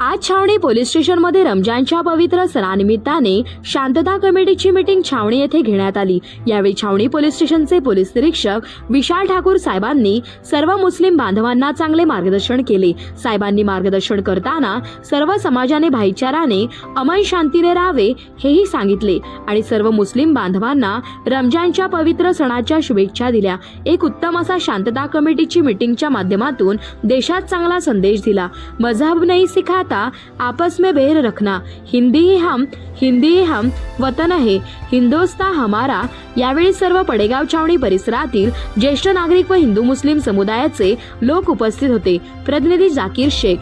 आज छावणी पोलीस स्टेशनमध्ये रमजानच्या पवित्र सणानिमित्ताने शांतता कमिटीची मीटिंग छावणी येथे घेण्यात आली. यावेळी छावणी पोलीस स्टेशनचे पोलीस निरीक्षक विशाल ठाकूर साहेबांनी सर्व मुस्लिम बांधवांना चांगले मार्गदर्शन केले. साहेबांनी मार्गदर्शन करताना सर्व समाजाने भाईचाराने अमन शांतीने राहावे हेही सांगितले आणि सर्व मुस्लिम बांधवांना रमजानच्या पवित्र सणाच्या शुभेच्छा दिल्या. एक उत्तम असा शांतता कमिटीची मीटिंगच्या माध्यमातून देशात चांगला संदेश दिला. मजहब नहीं सिखाता आपस में बैर रखना। हिंदी ही हम हिंदी ही हम वतन है। हिंदोस्ता हमारा यावेळी सर्व पडेगाव छावणी परिसरातील ज्येष्ठ नागरिक व हिंदू मुस्लिम समुदायाचे लोक उपस्थित होते। प्रतिनिधी जाकीर शेख।